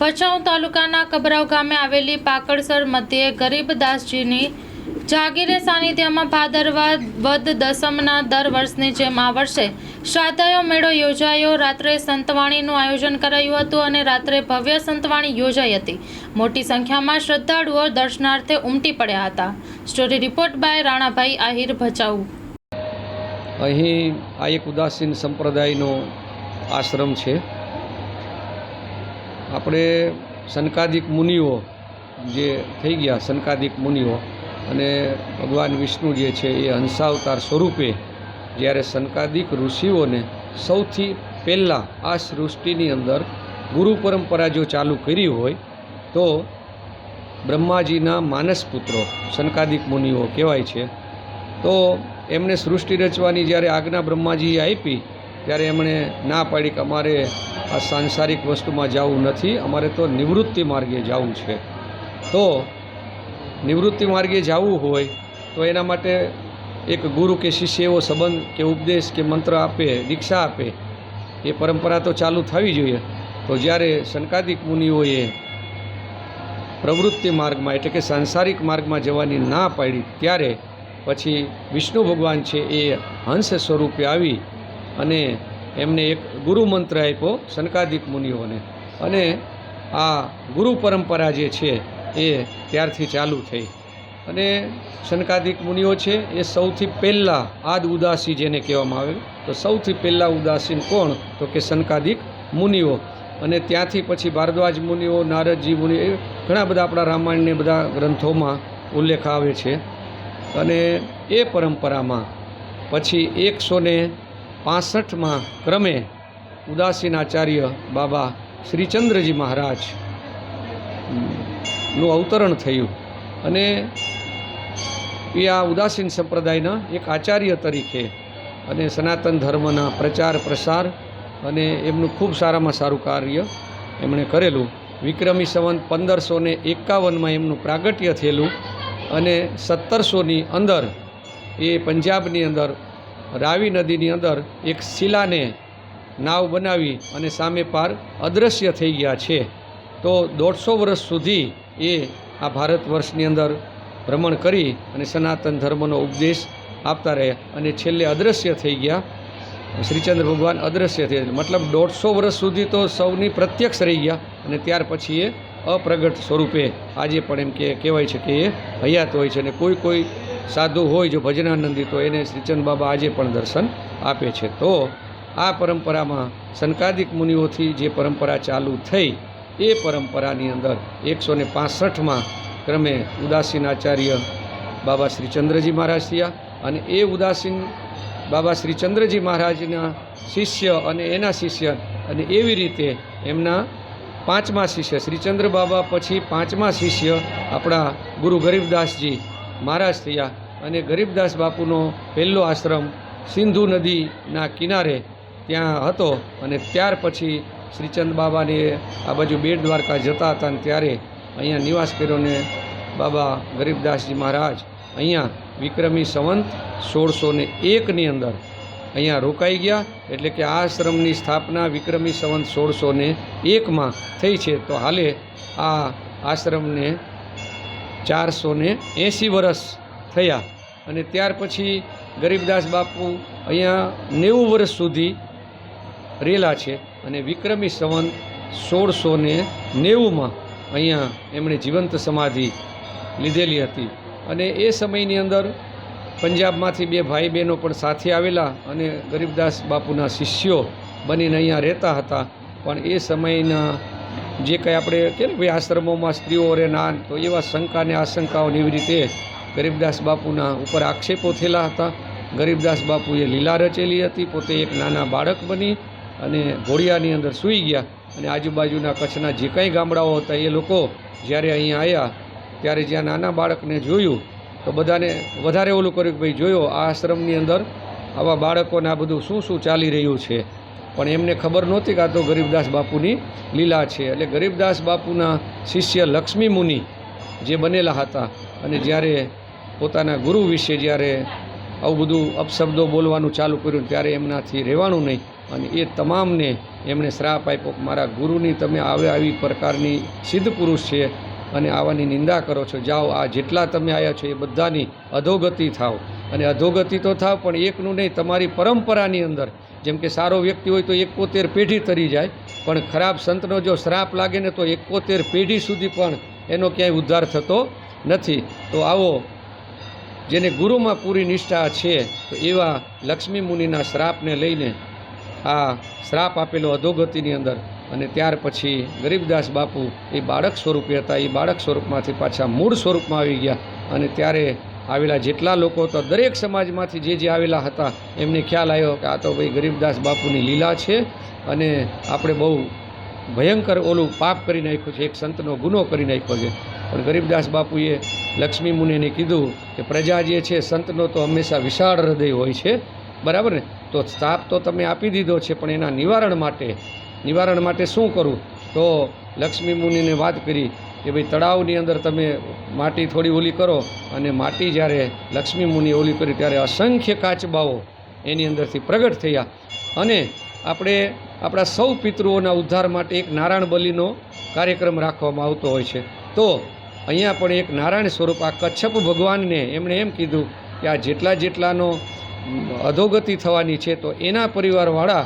ભચાઉ તાલુકાના કબરાવ ગામે આવેલી પાકડસર મધ્યે ગરીબદાસજીની જાગીરે સાનિધ્યમાં ભાદરવા વદ દસમના દર વર્ષની જેમ આ વર્ષે શ્રાદ્ધાયો મેળો યોજાયો. રાત્રે સંતવાણીનું આયોજન કરાયું હતું અને રાત્રે ભવ્ય સંતવાણી યોજાઈ હતી. મોટી સંખ્યામાં શ્રદ્ધાળુઓ દર્શનાર્થે ઉમટી પડ્યા હતા. Story report by Ranabhai Ahir Bhachau. અહીં આ એક ઉદાસીન સંપ્રદાયનો આશ્રમ છે. આપણે સનકાદિક મુનિઓ જે થઈ ગયા સનકાદિક મુનિઓ, અને ભગવાન વિષ્ણુ જે છે એ હંસાવતાર સ્વરૂપે જ્યારે સનકાદિક ઋષિઓને સૌથી પહેલાં આ સૃષ્ટિની અંદર ગુરુ પરંપરા જો ચાલુ કરી હોય, તો બ્રહ્માજીના માનસ પુત્રો સનકાદિક મુનિઓ કહેવાય છે, તો એમને સૃષ્ટિ રચવાની જ્યારે આજ્ઞા બ્રહ્માજીએ આપી, ત્યારે એમણે ના પાડી કે અમારે આ સાંસારિક વસ્તુમાં જવું નથી. અમારે તો નિવૃત્તિ માર્ગે જવું છે. તો નિવૃત્તિ માર્ગે જવું હોય તો એના માટે એક ગુરુ કે શિષ્ય એવો સંબંધ કે ઉપદેશ કે મંત્ર આપે, દીક્ષા આપે. એ પરંપરા તો ચાલુ થવી જોઈએ. તો જ્યારે શંકાદિક મુનિઓએ પ્રવૃત્તિ માર્ગમાં એટલે કે સાંસારિક માર્ગમાં જવાની ના પાડી, ત્યારે પછી વિષ્ણુ ભગવાન છે એ હંસ સ્વરૂપે આવી અને એમને એક ગુરુ મંત્ર આપ્યો સનકાદિક મુનિઓને. અને આ ગુરુ પરંપરા જે છે, એ ત્યારથી ચાલુ થઈ. અને શનકાદિક મુનિઓ છે, એ સૌથી પહેલાં આદ ઉદાસી જેને કહેવામાં આવે, તો સૌથી પહેલાં ઉદાસીન કોણ? તો કે શનકાદિક મુનિઓ. અને ત્યાંથી પછી ભારદ્વાજ મુનિઓ, નારદજી મુનિ ઘણા બધા આપણા રામાયણને બધા ગ્રંથોમાં ઉલ્લેખ આવે છે. અને એ પરંપરામાં પછી એકસો ને પાસઠમાં ક્રમે ઉદાસીન આચાર્ય બાબા શ્રીચંદ્રજી મહારાજનું અવતરણ થયું. અને એ આ ઉદાસીન સંપ્રદાયના એક આચાર્ય તરીકે અને સનાતન ધર્મના પ્રચાર પ્રસાર અને એમનું ખૂબ સારામાં સારું કાર્ય એમણે કરેલું. વિક્રમી સંવંત પંદરસો ને એકાવનમાં એમનું પ્રાગટ્ય થયેલું અને સત્તરસોની અંદર એ પંજાબની અંદર રાવી નદીની અંદર એક શિલાને નાવ બનાવી અને સામે પાર અદૃશ્ય થઈ ગયા છે. તો દોઢસો વર્ષ સુધી એ આ ભારત વર્ષની અંદર ભ્રમણ કરી અને સનાતન ધર્મનો ઉપદેશ આપતા રહ્યા અને છેલ્લે અદૃશ્ય થઈ ગયા. શ્રીચંદ્ર ભગવાન અદૃશ્ય થઈ ગયા મતલબ દોઢસો વર્ષ સુધી તો સૌની પ્રત્યક્ષ રહી ગયા અને ત્યાર પછી એ અપ્રગટ સ્વરૂપે આજે પણ એમ કે કહેવાય છે કે એ હયાત હોય છે અને કોઈ કોઈ સાધુ હોય જો ભજનાનંદી તો એને શ્રીચંદ બાબા આજે પણ દર્શન આપે છે. તો આ પરંપરામાં સનકાદિક મુનિઓથી જે પરંપરા ચાલુ થઈ, એ પરંપરાની અંદર એકસો ને પાસઠમાં ક્રમે ઉદાસીન આચાર્ય બાબા શ્રીચંદ્રજી મહારાજ થયા અને એ ઉદાસીન બાબા શ્રીચંદ્રજી મહારાજના શિષ્ય અને એના શિષ્ય અને એવી રીતે એમના પાંચમા શિષ્ય, શ્રીચંદ્ર બાબા પછી પાંચમા શિષ્ય આપણા ગુરુ ગરીબદાસજી મહારાજ થયા અને ગરીબદાસ બાપુનો પહેલો આશ્રમ સિંધુ નદીના કિનારે ત્યાં હતો અને ત્યાર પછી શ્રીચંદ બાબાને આ બાજુ બેટ દ્વારકા જતા હતા અને ત્યારે અહીંયા નિવાસ કર્યોને બાબા ગરીબદાસજી મહારાજ. અહીંયા વિક્રમી સંવંત સોળસો ને એકની અંદર અહીંયા રોકાઈ ગયા, એટલે કે આ આશ્રમની સ્થાપના વિક્રમી સંવંત સોળસો ને એકમાં થઈ છે. તો હાલે આ આશ્રમને ચારસો ને એંસી વર્ષ થયા. અને ત્યાર પછી ગરીબદાસ બાપુ અહીંયા નેવું વર્ષ સુધી રહેલા છે અને વિક્રમી સંવંત સોળસો ને નેવુંમાં અહીંયા એમણે જીવંત સમાધિ લીધેલી હતી. અને એ સમયની અંદર પંજાબમાંથી બે ભાઈ બહેનો પણ સાથે આવેલા અને ગરીબદાસ બાપુના શિષ્યો બનીને અહીંયા રહેતા હતા. પણ એ સમયના જે કંઈ આપણે કે ભાઈ આશ્રમોમાં સ્ત્રીઓ રહે નાન, તો એવા શંકા અને આશંકાઓની એવી રીતે ગરીબદાસ બાપુના ઉપર આક્ષેપો થયેલા હતા. ગરીબદાસ બાપુએ લીલા રચેલી હતી, પોતે એક નાના બાળક બની અને ઘોડિયાની અંદર સૂઈ ગયા અને આજુબાજુના કચ્છના જે કંઈ ગામડાઓ હતા એ લોકો જ્યારે અહીંયા આવ્યા ત્યારે જ્યાં નાના બાળકને જોયું, તો બધાને વધારે ઓલું કર્યું કે ભાઈ જોયો, આ આશ્રમની અંદર આવા બાળકોને આ બધું શું શું ચાલી રહ્યું છે? પણ એમને ખબર નહોતી કે આ તો ગરીબદાસ બાપુની લીલા છે. એટલે ગરીબદાસ બાપુના શિષ્ય લક્ષ્મી મુનિ જે બનેલા હતા અને જ્યારે પોતાના ગુરુ વિશે જ્યારે આવું બધું અપશબ્દો બોલવાનું ચાલુ કર્યું ત્યારે એમનાથી રહેવાનું નહીં. અને એ તમામને એમણે શ્રાપ આપ્યો કે મારા ગુરુની તમે આવે આવી પ્રકારની સિદ્ધ પુરુષ છે અને આવાની નિંદા કરો છો. જાઓ, આ જેટલા તમે આવ્યા છો એ બધાની અધોગતિ થાવ. અને અધોગતિ તો થાવ, પણ એકનું નહીં, તમારી પરંપરાની અંદર જેમ કે સારો વ્યક્તિ હોય તો એકોતેર પેઢી તરી જાય, પણ ખરાબ સંતનો જો શ્રાપ લાગે ને તો એકોતેર પેઢી સુધી પણ એનો ક્યાંય ઉદ્ધાર થતો નથી. તો આવો, જેને ગુરુમાં પૂરી નિષ્ઠા છે, તો એવા લક્ષ્મી મુનિના શ્રાપને લઈને આ શ્રાપ આપેલો અધોગતિની અંદર અને ત્યાર પછી ગરીબદાસ બાપુ એ બાળક સ્વરૂપે હતા. એ બાળક સ્વરૂપમાંથી પાછા મૂળ સ્વરૂપમાં આવી ગયા અને ત્યારે આવેલા જેટલા લોકો તો દરેક સમાજમાંથી જે જે આવેલા હતા, એમને ખ્યાલ આવ્યો કે આ તો ભાઈ ગરીબદાસ બાપુની લીલા છે અને આપણે બહુ ભયંકર ઓલું પાપ કરી નાખ્યું છે, એક સંતનો ગુનો કરી નાખ્યો છે. પણ ગરીબદાસ બાપુએ લક્ષ્મી મુનિને કીધું કે પ્રજા જે છે, સંતનો તો હંમેશા વિશાળ હૃદય હોય છે. બરાબર ને? તો તાપ તો તમે આપી દીધો છે, પણ એના નિવારણ માટે નિવારણ માટે શું કરું? તો લક્ષ્મી મુનિને વાત કરી કે ભાઈ તળાવની અંદર તમે માટી થોડી ઓલી કરો અને માટી જ્યારે લક્ષ્મી મુનિએ ઓલી કરી ત્યારે અસંખ્ય કાચબાઓ એની અંદરથી પ્રગટ થયા. અને આપણે આપણા સૌ પિતૃઓના ઉદ્ધાર માટે એક નારાયણ બલિનો કાર્યક્રમ રાખવામાં આવતો હોય છે. તો અહીંયા પણ એક નારાયણ સ્વરૂપ આ કચ્છપ ભગવાનને એમણે એમ કીધું કે આ જેટલા જેટલાનો અધોગતિ થવાની છે તો એના પરિવારવાળા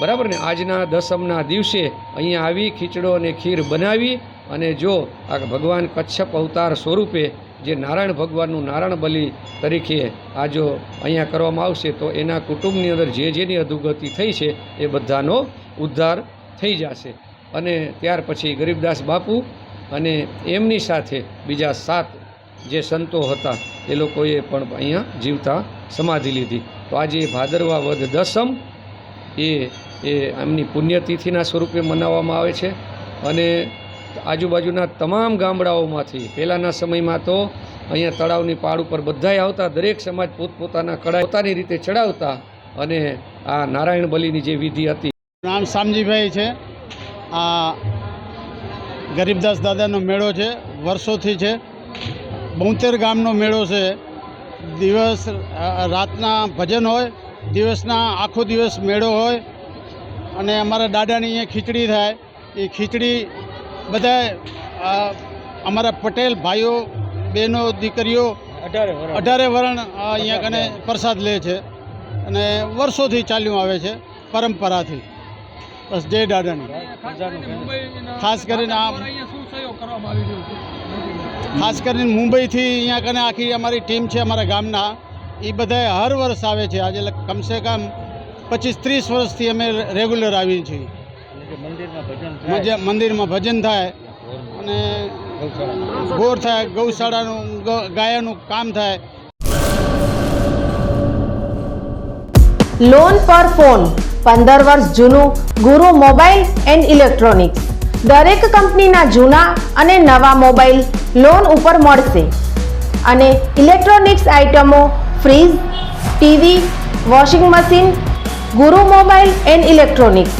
બરાબર ને આજના દસમના દિવસે અહીંયા આવી ખીચડો અને ખીર બનાવી અને જો આ ભગવાન કચ્છપ અવતાર સ્વરૂપે જે નારાયણ ભગવાનનું નારાયણ બલિ તરીકે આ જો અહીંયા કરવામાં આવશે, તો એના કુટુંબની અંદર જે જેની અધુગતિ થઈ છે, એ બધાનો ઉદ્ધાર થઈ જશે. અને ત્યાર પછી ગરીબદાસ બાપુ અને એમની સાથે બીજા સાત જે સંતો હતા, એ લોકોએ પણ અહીંયા જીવતા સમાધિ લીધી. તો આજે ભાદરવા વધ દસમ, એ એ એમની પુણ્યતિથિના સ્વરૂપે મનાવવામાં આવે છે. અને આજુબાજુના તમામ ગામડાઓમાંથી પહેલાંના સમયમાં તો અહીંયા તળાવની પાળ ઉપર બધાય આવતા, દરેક સમાજ પોતપોતાના કડા પોતાની રીતે ચડાવતા અને આ નારાયણ બલિની જે વિધિ હતી. નામ શામજીભાઈ છે. આ ગરીબદાસ દાદાનો મેળો છે, વર્ષોથી છે. બોતેર ગામનો મેળો છે. દિવસ રાતના ભજન હોય, દિવસના આખો દિવસ મેળો હોય. અને અમારા દાદાની અહીંયા ખીચડી થાય. એ ખીચડી બધા અમારા પટેલ ભાઈઓ બહેનો દીકરીઓ અઢારે વરણ. અહીંયા કને પ્રસાદ લે છે અને વર્ષોથી ચાલ્યું આવે છે પરંપરાથી. બસ જય દાદાની. ખાસ કરીને આ ખાસ કરીને મુંબઈથી અહીંયા કને આખી અમારી ટીમ છે અમારા ગામના. એ બધા હર વર્ષ આવે છે. આજે કમસે કમ પચીસ ત્રીસ વર્ષથી અમે રેગ્યુલર આવીએ છીએ. મંદિરમાં ભજન થાય? અને ગોર થાય ગૌશાળાનું ગાયાનું કામ થાય. લોન પર ફોન પંદર વર્ષ જૂનું ગુરુ મોબાઈલ એન્ડ ઇલેક્ટ્રોનિક્સ. દરેક કંપનીના જૂના અને નવા મોબાઈલ લોન ઉપર મળશે. અને ઇલેક્ટ્રોનિક્સ આઇટમો fridge TV washing machine Guru mobile and electronics.